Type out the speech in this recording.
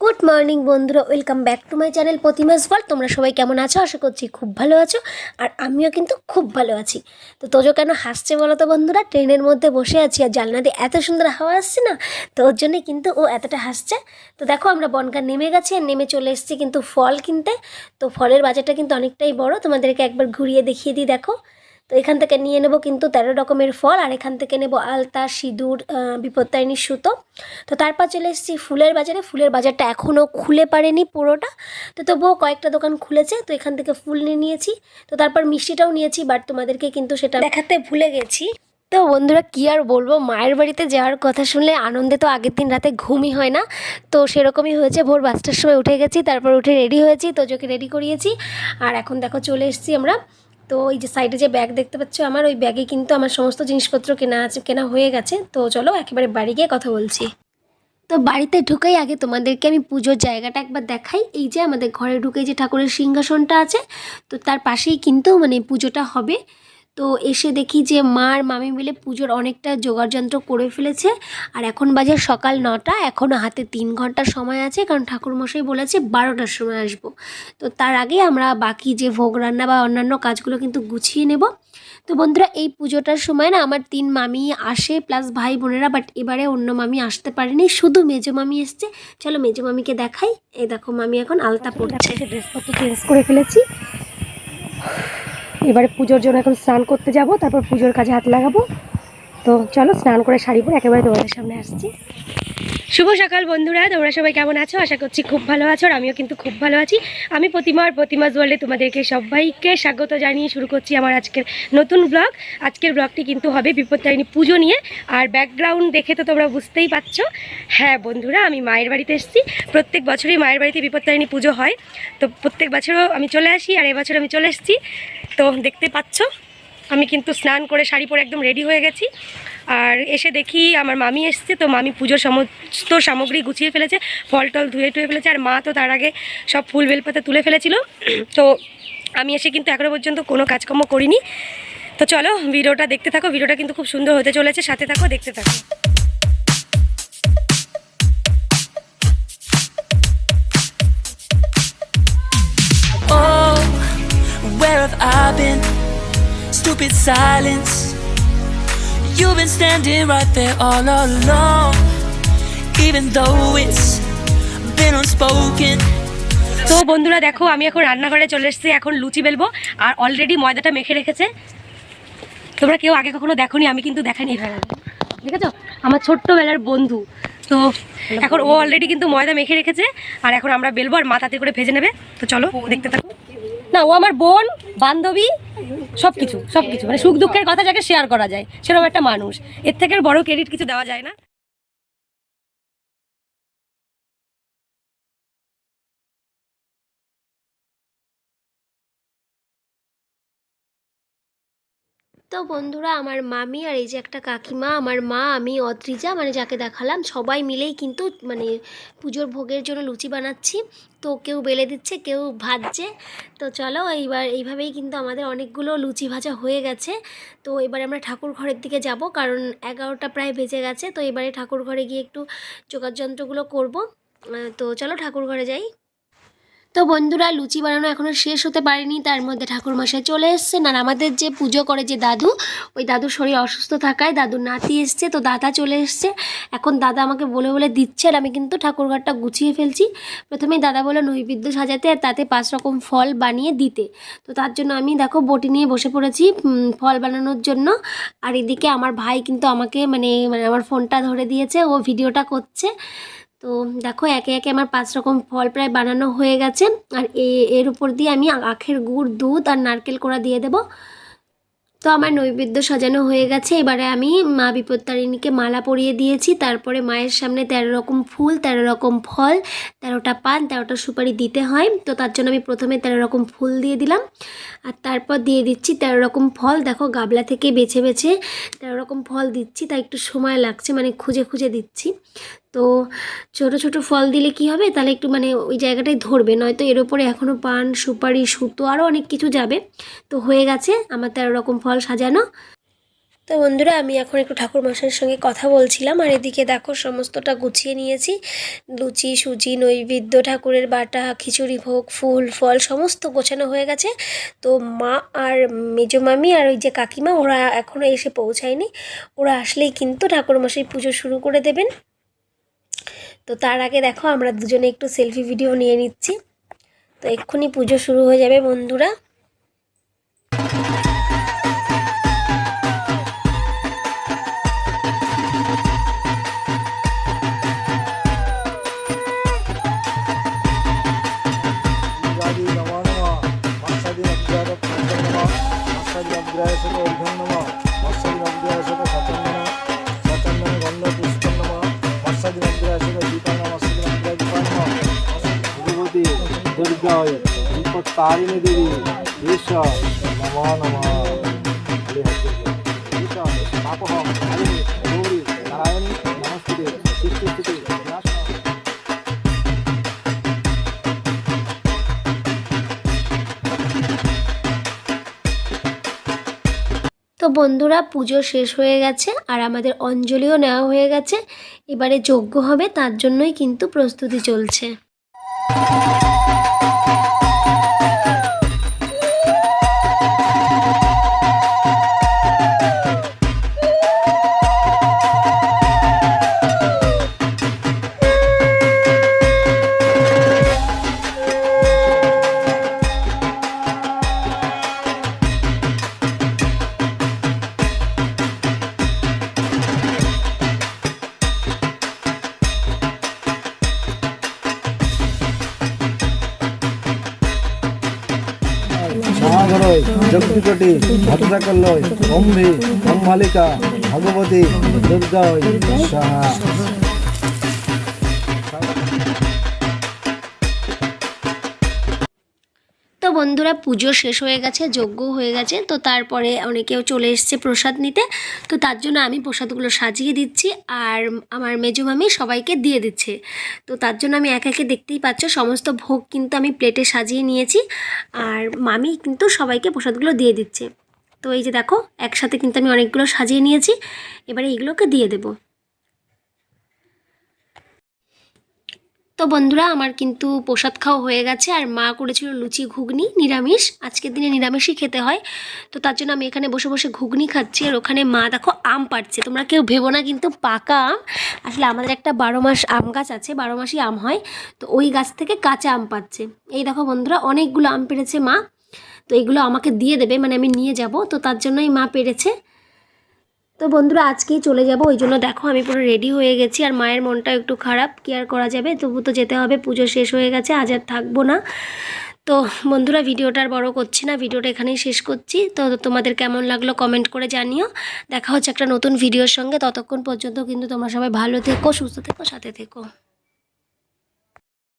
Good morning বন্ধুরা। Welcome back to my channel প্রতিমাস বল তোমরা সবাই কেমন আছো? আশা করছি খুব ভালো আছো। আর আমিও কিন্তু খুব ভালো আছি। তো তোজো কেন হাসছে বলো তো বন্ধুরা? ট্রেনের মধ্যে বসে আছি আর জানলা দিয়ে এত সুন্দর হাওয়া আসছে না? তো ওর জন্যে কিন্তু ও এতটা হাসছে। তো দেখো আমরা বনগাঁ নেমে গেছি আর নেমে চলে এসেছি কিন্তু ফল কিনতে। তো ফলের বাজারটা কিন্তু অনেকটাই বড়। তোমাদেরকে একবার ঘুরিয়ে দেখিয়ে দিই, দেখো। তো এখান থেকে নিয়ে নেব কিন্তু তেরো রকমের ফল, আর এখান থেকে নেব আলতা, সিঁদুর বিপত্তারিণীর সুতো। তো তারপর চলে এসেছি ফুলের বাজারে। ফুলের বাজারটা এখনও খুলে পারেনি পুরোটা। তো তবুও কয়েকটা দোকান খুলেছে, তো এখান থেকে ফুল নিয়ে নিয়েছি। তো তারপর মিষ্টিটাও নিয়েছি, বাট তোমাদেরকে কিন্তু সেটা দেখাতে ভুলে গেছি। তো বন্ধুরা, কী আর বলব, মায়ের বাড়িতে যাওয়ার কথা শুনলে আনন্দে তো আগের দিন রাতে ঘুমই হয় না। তো সেরকমই হয়েছে, ভোর পাঁচটার সময় উঠে গেছি, তারপর উঠে রেডি হয়েছি, তোজোকে রেডি করিয়েছি। আর এখন দেখো চলে এসেছি আমরা তো ওই যে সাইডে যে ব্যাগ দেখতে পাচ্ছ, আমার ওই ব্যাগে কিন্তু আমার সমস্ত জিনিসপত্র কেনা আছে, কেনা হয়ে গেছে। তো চলো একেবারে বাড়ি গিয়ে কথা বলছি। তো বাড়িতে ঢুকেই আগে তোমাদেরকে আমি পুজোর জায়গাটা একবার দেখাই। এই যে আমাদের ঘরে ঢুকে যে ঠাকুরের সিংহাসনটা আছে, তো তার পাশেই কিন্তু মানে পুজোটা হবে। তো এসে দেখি যে মার মামি মিলে পুজোর অনেকটা যন্ত্র করে ফেলেছে। আর এখন বাজে সকাল নটা এখনও হাতে তিন ঘণ্টা সময় আছে, কারণ ঠাকুরমশাই বলেছে বারোটার সময় আসব। তো তার আগে আমরা বাকি যে ভোগ রান্না বা অন্যান্য কাজগুলো কিন্তু গুছিয়ে নেব। তো বন্ধুরা, এই পুজোটার সময় না আমার তিন মামি আসে, প্লাস ভাই বোনেরা, বাট এবারে অন্য মামি আসতে পারেনি, শুধু মেজো মামি এসছে। চলো মেজো মামিকে দেখাই। এই দেখো মামি এখন আলতা পড়ছে ড্রেসপত্র চেঞ্জ করে ফেলেছি। এবারে পুজোর জন্য এখন স্নান করতে যাব, তারপর পুজোর কাজে হাত লাগাবো। তো চলো, স্নান করে শাড়ি পরে একেবারে তোমাদের সামনে আসছি। শুভ সকাল বন্ধুরা, তোমরা সবাই কেমন আছো? আশা করছি খুব ভালো আছো আর আমিও কিন্তু খুব ভালো আছি। আমি প্রতিমার প্রতিমাস ওয়ার্ল্ডে তোমাদেরকে সবাইকে স্বাগত জানিয়ে শুরু করছি আমার আজকের নতুন ব্লগ আজকের ব্লগটি কিন্তু হবে বিপত্তারিণী পুজো নিয়ে। আর ব্যাকগ্রাউন্ড দেখে তো তোমরা বুঝতেই পারছ। হ্যাঁ বন্ধুরা, আমি মায়ের বাড়িতে এসেছি। প্রত্যেক বছরই মায়ের বাড়িতে বিপত্তারিণী পুজো হয়। তো প্রত্যেক বছরও আমি চলে আসি আর এবছর আমি চলে এসেছি। তো দেখতে পাচ্ছ, আমি কিন্তু স্নান করে শাড়ি পরে একদম রেডি হয়ে গেছি। আর এসে দেখি আমার মামি এসছে তো মামি পুজোর সমস্ত সামগ্রী গুছিয়ে ফেলেছে ফল টল ধুয়ে টুয়ে ফেলেছে আর মা তো তার আগে সব ফুল বেলপাতা তুলে ফেলেছিল তো আমি এসে কিন্তু এখনও পর্যন্ত কোনো কাজকর্ম করিনি তো চলো ভিডিওটা দেখতে থাকো ভিডিওটা কিন্তু খুব সুন্দর হতে চলেছে সাথে থাকো দেখতে থাকো Oh, where have I been? Stupid silence. You've been standing right there all along. Even though it's been unspoken. তো বন্ধুরা দেখো, আমি এখন রান্নাঘরে চলে এসেছি, এখন লুচি বেলবো, আর অলরেডি ময়দাটা মেখে রেখেছে। তোমরা কেউ আগে কখনো দেখোনি, আমি কিন্তু দেখাইনি। এভাবে দেখেছ? আমার ছোট্টবেলার বন্ধু। তো এখন ও অলরেডি কিন্তু ময়দা মেখে রেখেছে, আর এখন আমরা বেলবো, আর মাথাতে করে ভেজে নেবে। তো চলো, দেখতে থাকো। না, ও আমার বোন, বান্ধবী সব কিছু সব কিছু মানে সুখ দুঃখের কথা যাকে শেয়ার করা যায়, সেরকম একটা মানুষ। এর থেকে বড় ক্রেডিট কিছু দেওয়া যায় না। তো বন্ধুরা, আমার মামি আর এই যে একটা কাকিমা, আমার মা, আমি, অদ্রিজা মানে যাকে দেখালাম, সবাই মিলেই কিন্তু মানে পুজোর ভোগের জন্য লুচি বানাচ্ছি। তো কেউ বেলে দিচ্ছে, কেউ ভাজছে। তো চলো, এইবার এইভাবেই কিন্তু আমাদের অনেকগুলো লুচি ভাজা হয়ে গেছে। তো এবারে আমরা ঠাকুর ঘরের দিকে যাব, কারণ এগারোটা প্রায় বেজে গেছে। তো এবারে ঠাকুর ঘরে গিয়ে একটু যোগাযন্ত্রগুলো করব। তো চলো ঠাকুর ঘরে যাই। তো বন্ধুরা, লুচি বানানো এখনও শেষ হতে পারেনি, তার মধ্যে ঠাকুরমশাই চলে এসছেন। আর আমাদের যে পুজো করে যে দাদু, ওই দাদুর শরীর অসুস্থ থাকায় দাদুর নাতি এসছে, তো দাদা চলে এসছে। এখন দাদা আমাকে বলে বলে দিচ্ছে আর আমি কিন্তু ঠাকুরঘরটা গুছিয়ে ফেলছি। প্রথমেই দাদা বলে নৈবেদ্য সাজাতে আর তাতে পাঁচ রকম ফল বানিয়ে দিতে। তো তার জন্য আমি দেখো বটি নিয়ে বসে পড়েছি ফল বানানোর জন্য। আর এদিকে আমার ভাই কিন্তু আমাকে মানে মানে আমার ফোনটা ধরে দিয়েছে, ও ভিডিওটা করছে। তো দেখো, একে একে আমার পাঁচ রকম ফল প্রায় বানানো হয়ে গেছে। আর এর উপর দিয়ে আমি আখের গুড়, দুধ আর নারকেল কোড়া দিয়ে দেবো। তো আমার নৈবেদ্য সাজানো হয়ে গেছে। এবারে আমি মা বিপত্তারিণীকে মালা পরিয়ে দিয়েছি। তারপরে মায়ের সামনে তেরো রকম ফুল, তেরো রকম ফল, তেরোটা পান, তেরোটা সুপারি দিতে হয়। তো তার জন্য আমি প্রথমে তেরো রকম ফুল দিয়ে দিলাম। আর তারপর দিয়ে দিচ্ছি তেরো রকম ফল। দেখো, গাবলা থেকে বেছে বেছে তেরো রকম ফল দিচ্ছি। তাই একটু সময় লাগছে মানে খুঁজে খুঁজে দিচ্ছি। তো ছোট ছোট ফল দিলে কি হবে? তাহলে একটু মানে ওই জায়গাটাই ধরবে। নয়তো এর ওপরে এখনও পান, সুপারি, সুতো আরও অনেক কিছু যাবে। তো হয়ে গেছে, আমার তেরো রকম ফল সাজানো। তো বন্ধুরা, আমি এখন একটু ঠাকুর মশাইয়ের সঙ্গে কথা বলছিলাম। আর এদিকে দেখো, সমস্তটা গুছিয়ে নিয়েছি। লুচি, সুজি, নৈবেদ্য, ঠাকুরের বাটা, খিচুড়ি ভোগ, ফুল, ফল, সমস্ত গোছানো হয়ে গেছে। তো মা আর মেজো মামি আর ওই যে কাকিমা, ওরা এখনও এসে পৌঁছায়নি। ওরা আসলেই কিন্তু ঠাকুরমশাই পুজো শুরু করে দেবেন। তো তার আগে দেখো, আমরা দুজনে একটু সেলফি ভিডিও নিয়ে নিচ্ছি। তো এক্ষুনি পুজো শুরু হয়ে যাবে বন্ধুরা। भगवती दुर्गा दीपक तारिणी देवी ईश्वर नमो नमः हरि বন্ধুরা, পুজো শেষ হয়ে গেছে আর আমাদের অঞ্জলিও নেওয়া হয়ে গেছে। এবারে যোগ্য হবে, তার জন্যই কিন্তু প্রস্তুতি চলছে। যজ্ঞকটি ভদ্রাকল্লয় অম্ভি অম্বালিকা ভগবতী দুর্গা বন্ধুরা পুজো শেষ হয়ে গেছে যজ্ঞ হয়ে গেছে, তো তারপরে অনেকেও চলে এসছে প্রসাদ নিতে। তো তার জন্য আমি প্রসাদগুলো সাজিয়ে দিচ্ছি আর আমার মেজো মামি সবাইকে দিয়ে দিচ্ছে। তো তার জন্য আমি একে একে দেখতেই পাচ্ছ, সমস্ত ভোগ কিন্তু আমি প্লেটে সাজিয়ে নিয়েছি আর মামি কিন্তু সবাইকে প্রসাদগুলো দিয়ে দিচ্ছে। তো এই যে দেখো, একসাথে কিন্তু আমি অনেকগুলো সাজিয়ে নিয়েছি, এবারে এগুলোকে দিয়ে দেবো। তো বন্ধুরা, আমার কিন্তু প্রসাদ খাওয়া হয়ে গেছে আর মা করেছিল লুচি ঘুগনি, নিরামিষ। আজকের দিনে নিরামিষই খেতে হয়। তো তার জন্য আমি এখানে বসে বসে ঘুগনি খাচ্ছি আর ওখানে মা দেখো আম পাড়ছে। তোমরা কেউ ভেবো না কিন্তু পাকা আম। আসলে আমাদের একটা বারো মাস আম গাছ আছে, বারো মাসই আম হয়। তো ওই গাছ থেকে কাঁচা আম পাচ্ছে এই দেখো বন্ধুরা, অনেকগুলো আম পেড়েছে মা। তো এগুলো আমাকে দিয়ে দেবে মানে আমি নিয়ে যাব। তো তার জন্যই মা পেরেছে তো বন্ধুরা, আজকেই চলে যাব। ওই জন্য দেখো, আমি পুরো রেডি হয়ে গেছি আর মায়ের মনটা একটু খারাপ। কি আর করা যাবে? তবু তো যেতে হবে, পুজো শেষ হয়ে গেছে, আজ আর থাকব না। তো বন্ধুরা, ভিডিওটা আর বড় করছি না, ভিডিওটা এখানেই শেষ করছি। তো তোমাদের কেমন লাগল কমেন্ট করে জানিও। দেখা হচ্ছে একটা নতুন ভিডিওর সঙ্গে। ততক্ষণ পর্যন্ত কিন্তু তোমরা সবাই ভালো থেকো, সুস্থ থেকো, সাথে থেকো।